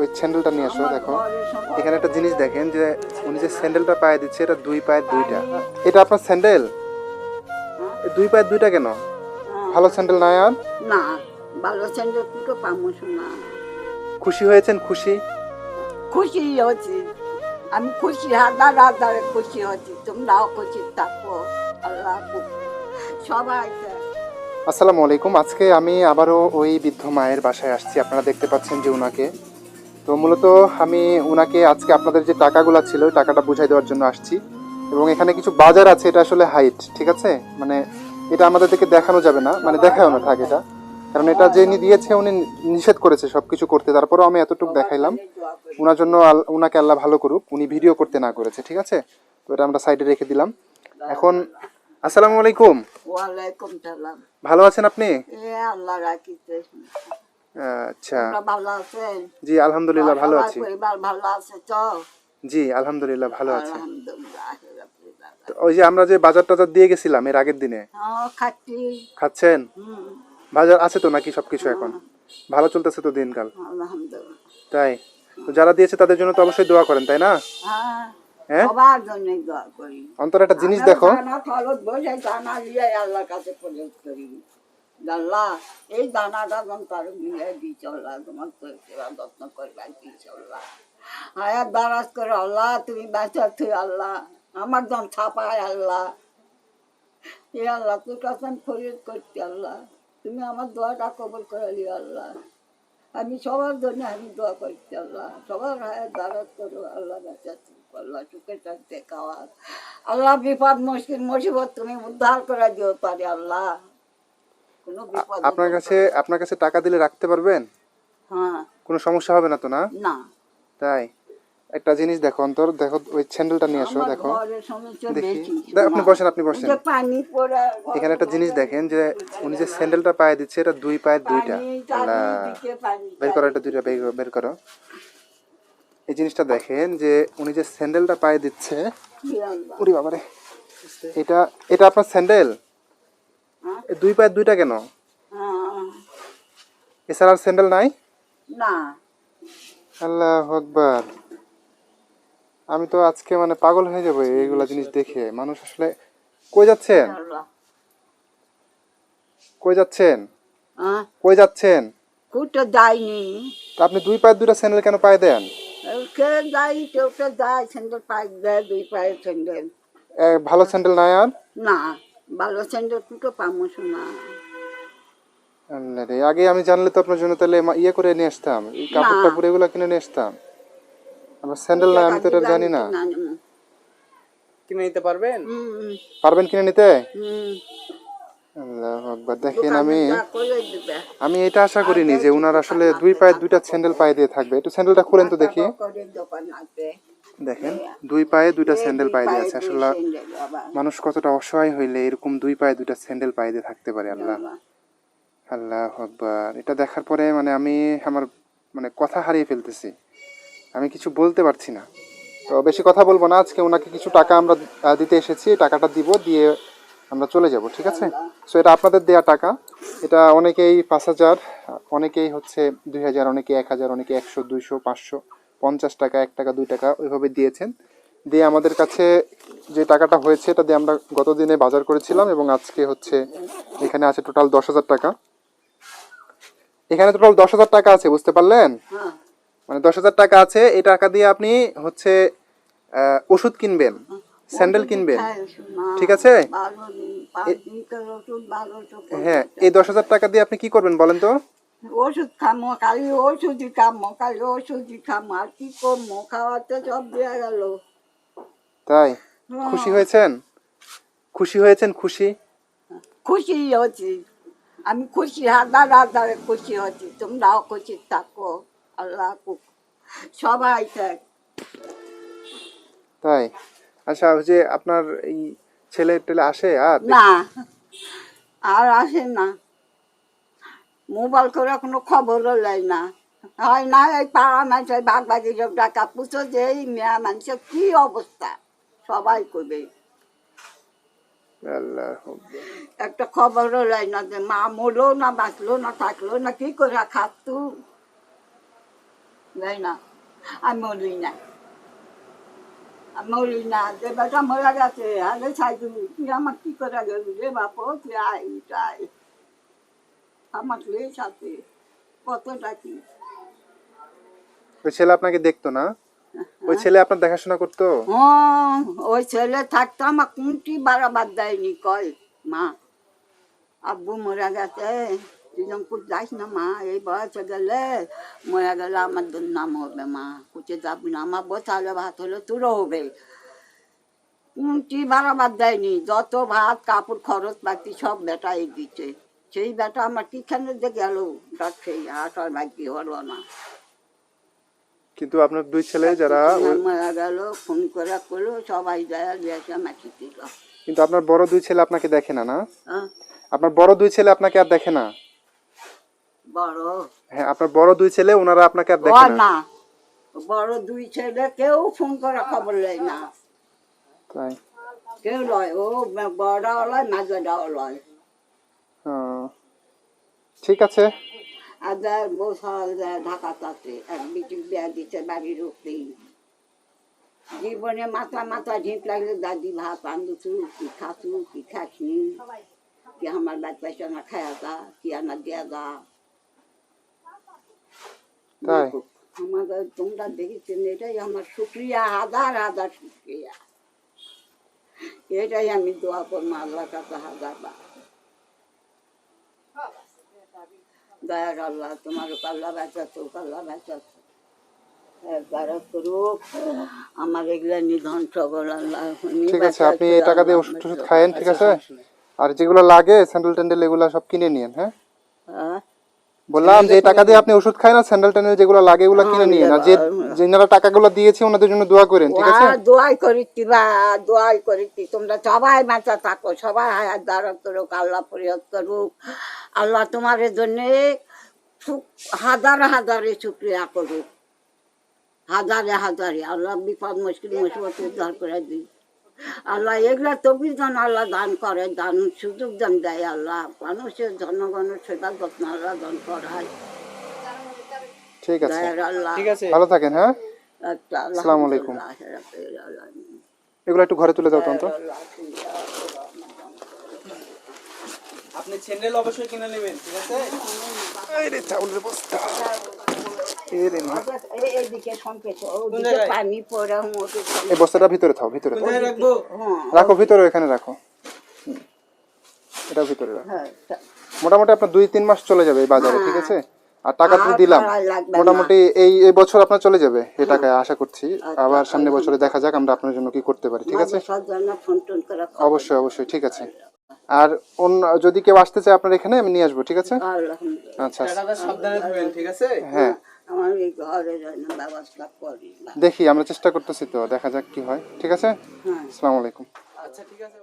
ওই স্যান্ডেলটা নিয়ে আসো দেখো। এখানে একটা জিনিস দেখেন যে উনি যে স্যান্ডেলটা পায়ে দিচ্ছে এটা দুই পায়ের দুইটা। এটা আপনার স্যান্ডেল? দুই পায়ের দুইটা কেন? ভালো স্যান্ডেল নাই আর না ভালো স্যান্ডেল দুটো পাবো না খুশি হয়েছেন? খুশি? খুশি হচ্ছি আমি খুশি হাজার হাজারে খুশি হচ্ছি তোমরাও খুশি থাকো। আল্লাহ সবাই আসসালামু আলাইকুম। আজকে আমি আবারও ওই বৃদ্ধ মায়ের বাসায় আসছি। আপনারা দেখতে পাচ্ছেন যে উনাকে। তো মূলত আমি ওনাকে আজকে আপনাদের যে টাকাগুলো ছিল ওই টাকাটা বুঝাই দেওয়ার জন্য আসছি। এবং এখানে কিছু বাজার আছে এটা আসলে হাইট ঠিক আছে? মানে এটা আমাদের দিকে দেখানো যাবে না মানে দেখাও না থাক এটা। কারণ এটা যে দিয়েছে উনি নিষেধ করেছে সব কিছু করতে। তারপরেও আমি এতটুকু দেখাইলাম। ওনার জন্য উনাকে আল্লাহ ভালো করুক উনি ভিডিও করতে না করেছে ঠিক আছে? তো এটা আমরা সাইডে রেখে দিলাম। এখন আসসালামু আলাইকুম। ভালো আছেন আপনি? আচ্ছা। ভালো আছেন? জি আলহামদুলিল্লাহ ভালো আছি। পরিবার ভালো আছে তো? জি আলহামদুলিল্লাহ ভালো আছি। তো ওই যে আমরা যে বাজার টাজার দিয়ে গেছিলাম এর আগের দিনে। খাচ্ছেন? বাজার আছে তো নাকি সবকিছু এখন? ভালো চলতেছে তো দিনকাল। তাই? তো যারা দিয়েছে তাদের জন্য তো অবশ্যই দোয়া করেন তাই না? হ্যাঁ। অন্তর একটা জিনিস দেখো। দিয়ে আল্লাহ এই দানাটা যখন তার মিলে দিই চল্লা, তোমার সেবা যত্ন করবা দিই চল্লা। হায়াত দারাজ করে, আল্লাহ, তুমি বাঁচা, তুই আল্লাহ, আমার যখন ছাপায় আল্লাহ। এ আল্লাহ তোর কাছে আমি ফরিয়াদ করছি আল্লাহ, তুমি আমার দোয়াটা কবল করে লিও আল্লাহ। আমি সবার জন্য আমি দোয়া করছি আল্লাহ, সবার হায়াত দারাজ করো, আল্লাহ বাঁচা তুই আল্লাহ সুখে থাকতে খাওয়া। আল্লাহ বিপদ মুশকিল, মুসিবত তুমি উদ্ধার করে দিও পারে আল্লাহ। আপনার কাছে আপনার কাছে টাকা দিলে রাখতে পারবেন? হ্যাঁ। কোনো সমস্যা হবে না তো না? না। তাই। একটা জিনিস দেখো অন্তর দেখো ওই স্যান্ডেলটা নিয়ে আসো দেখো। দেখি। আপনি বসেন আপনি বসেন। এখানে একটা জিনিস দেখেন যে উনি যে স্যান্ডেলটা পায়ে দিচ্ছে এটা দুই পায়ের দুইটা। বের করো এটা দুইটা বের করো- এই জিনিসটা দেখেন যে উনি যে স্যান্ডেলটা পায়ে দিচ্ছে উরি বাবারে এটা এটা আপনার স্যান্ডেল? দুই পায়ের দুইটা কেন? হ্যাঁ, এছাড়া স্যান্ডেল নাই? না। আল্লাহ আকবার। আমি তো আজকে মানে পাগল হয়ে যাব এইগুলা জিনিস দেখে। মানুষ আসলে কই যাচ্ছেন? কই যাচ্ছেন? হ্যাঁ? কই যাচ্ছেন? কুটে যায়নি তা আপনি দুই পায়ের দুইটা স্যান্ডেল কেন পায়ে দেন? কে যাই কেউ কে যায় স্যান্ডেল পায়ে দেয় দুই পায়ে স্যান্ডেল। ভালো স্যান্ডেল নাই আর? না। ভালো স্যান্ডেল দুটো পাবো না আগে আমি জানলে তো আপনার জন্য তাহলে ইয়ে করে নিয়ে আসতাম। এই কাপড় না। টাপড় এগুলো কিনে নিয়ে আসতাম। আমার স্যান্ডেল নাই আমি তো এটা জানি না। কিনে নিতে পারবেন? পারবেন কিনে নিতে? আল্লাহ আকবার দেখেন আমি। আমি এটা আশা করিনি যে উনার আসলে দুই পায়ে দুইটা স্যান্ডেল পায়ে দিয়ে থাকবে। একটু স্যান্ডেলটা খুলেন তো দেখি। দেখেন, দুই পায়ে দুইটা স্যান্ডেল পায়ে দিয়ে আছে। আসলে মানুষ কতটা অসহায় হইলে এরকম দুই পায়ে দুইটা স্যান্ডেল পায়ে দিয়ে থাকতে পারে, আল্লাহ। আল্লাহ আকবার। এটা দেখার পরে মানে আমি আমার মানে কথা হারিয়ে ফেলতেছি। আমি কিছু বলতে পারছি না। তো বেশি কথা বলব না। আজকে ওনাকে কিছু টাকা আমরা দিতে এসেছি। টাকাটা দিব, দিয়ে আমরা চলে যাব, ঠিক আছে? সো এটা আপনাদের দেয়া টাকা। এটা অনেকেই পাঁচ হাজার, অনেকেই হচ্ছে দুই হাজার, অনেকে এক হাজার, অনেকে একশো, দুইশো, পাঁচশো। পঞ্চাশ টাকা এক টাকা দুই টাকা ওইভাবে দিয়েছেন। দিয়ে আমাদের কাছে যে টাকাটা হয়েছে এটা দিয়ে আমরা গত দিনে বাজার করেছিলাম এবং আজকে হচ্ছে এখানে আছে টোটাল দশ হাজার টাকা। এখানে টোটাল দশ হাজার টাকা আছে বুঝতে পারলেন? হ্যাঁ। মানে দশ হাজার টাকা আছে এই টাকা দিয়ে আপনি হচ্ছে ওষুধ কিনবেন স্যান্ডেল কিনবেন ঠিক আছে। হ্যাঁ এই দশ হাজার টাকা দিয়ে আপনি কি করবেন বলেন তো? ওষুধ খামো খালি ওষুধই খামো খালি ওষুধই খামো আর কি করব? খাওয়াতে সব দেওয়া গেল। তাই? খুশি হয়েছেন? খুশি হয়েছেন? খুশি? খুশি হচ্ছি আমি খুশি হাজার হাজারে খুশি হচ্ছি তোমরাও খুশি থাকো। আল্লাহ সবাই থাক। তাই? আচ্ছা যে আপনার এই ছেলে টেলে আসে আর? না আর আসে না। মোবাইল করে কোনো খবরও লাই না। হয় না এই পাড়া মানুষের ভাগি সব টাকা পুষো যে এই মেয়া মানুষের কি অবস্থা? সবাই আল্লাহ একটা খবরও লাই না যে মা মরলো না বাঁচলো না থাকল না কি করে খাতু যাই না আমি মরি না। মরি না যে বেটা মরা গেছে ছাইতু তুই আমার কি করে গেল রে বাপ? তুই আয়। আমার সাথে কতটা কি? ওই ছেলে আপনাকে দেখতো না? ওই ছেলে আপনার দেখাশোনা করতো? হ্যাঁ ওই ছেলে থাকতো আমার কোনটি বাড়াবার দেয়নি কয় মা। আব্বু মরে গেছে তুই যাস না মা এই বয়সে গেলে মরে গেলে আমার নাম হবে মা। কুচে যাবি না আমার বসালে ভাত হলে তোরও হবে। কোনটি বাড়াবার দেয়নি যত ভাত কাপড় খরচ পাতি সব বেটাই দিচ্ছে সেই বেটা আমার কিখানে যে গেল তার সেই আসার ভাগ্য হলো না। কিন্তু আপনার দুই ছেলে যারা মারা গেল ফোন করে করল সবাই যায় দিয়েছে মাটি দিল। কিন্তু আপনার বড় দুই ছেলে আপনাকে দেখে না না? হ্যাঁ, আপনার বড় দুই ছেলে আপনাকে আর দেখে না? বড়? হ্যাঁ আপনার বড় দুই ছেলে ওনারা আপনাকে আর দেখে না? বড় দুই ছেলে কেউ ফোন করে খবর লয় না। তাই। কেউ লয় ও বড়টাও লয় মাঝাটাও লয় ঠিক আছে। আর যার বউ সবাই যায় ঢাকা তাতে এক বিটি বিয়া দিচ্ছে বাড়ির উঠতেই জীবনে মাথা মাথা ঝিপ লাগলে দাদি ভাত কি খাতু কি খাসনি। কি আমার বাদ পয়সা না খায়া দা কি আনা দিয়া দা তাই? আমাদের তোমরা দেখেছেন এটাই আমার শুক্রিয়া হাজার হাজার শুক্রিয়া এটাই আমি দোয়া করব আল্লাহ কাছে হাজার বার। দয়ার আল্লাহ তোমার পাল্লা বাঁচাতো পাল্লা বাঁচাতো করুক আমার এগুলা নিধন সবল আল্লাহ ঠিক আছে আপনি এই টাকা দিয়ে ওষুধ টষুধ। খায়েন ঠিক আছে আর যেগুলো লাগে স্যান্ডেল ট্যান্ডেল এগুলো সব কিনে নিয়েন হ্যাঁ হ্যাঁ? বললাম যে টাকা দিয়ে আপনি ওষুধ খায় না স্যান্ডেল ট্যান্ডেল যেগুলো লাগে এগুলো কিনে নিয়েন আর যে। যেনারা টাকাগুলো দিয়েছে ওনাদের জন্য দোয়া করেন ঠিক আছে? দোয়াই করিতি বা দোয়াই করিতি তোমরা সবাই বাঁচা থাকো সবাই হায়াত দ্বারা করুক আল্লাহ পরিহত করুক। আল্লাহ তোমার জন্যে হাজার হাজারে শুক্রিয়া করুক। হাজারে হাজারে আল্লাহ বিপদ মুশকিল মুসিবত উদ্ধার করে দিই আল্লাহ এগুলা তবির জন আল্লাহ দান করে দান সুযোগ দান দেয় আল্লাহ। মানুষের জনগণের সেবা যত্ন আল্লাহ দান করায়। ঠিক আছে। ঠিক আছে। ভালো থাকেন হ্যাঁ? একটা আল্লাহ আসসালামু আলাইকুম। এগুলো একটু ঘরে তুলে দাও তন্ত আপনি স্যান্ডেল অবশ্যই কিনে নেবেন ঠিক আছে? এই- এইদিকে সংকেত এই বস্তাটা ভিতরে থাও ভিতরে হ্যাঁ। রাখো ভিতরে এখানে রাখো। এটা ভিতরে রাখো। হ্যাঁ মোটামুটি আপনার দুই তিন মাস চলে যাবে এই বাজারে ঠিক আছে? আর টাকা তো দিলাম। মোটামুটি এই এই বছর আপনার চলে যাবে এই টাকায় আশা করছি। আবার সামনে বছরে দেখা যাক আমরা আপনার জন্য কি করতে পারি ঠিক আছে? অবশ্যই অবশ্যই ঠিক আছে। আর অন্য যদি কেউ আসতে চায় আপনার এখানে আমি নিয়ে আসব ঠিক আছে? আচ্ছা। আচ্ছা। ঠিক আছে? হ্যাঁ। আমার এই ঘরে যেন ব্যবস্থা করি। দেখি আমরা চেষ্টা করতেছি তো দেখা যাক কি হয়। ঠিক আছে? হ্যাঁ। আসসালামু আলাইকুম। আচ্ছা ঠিক আছে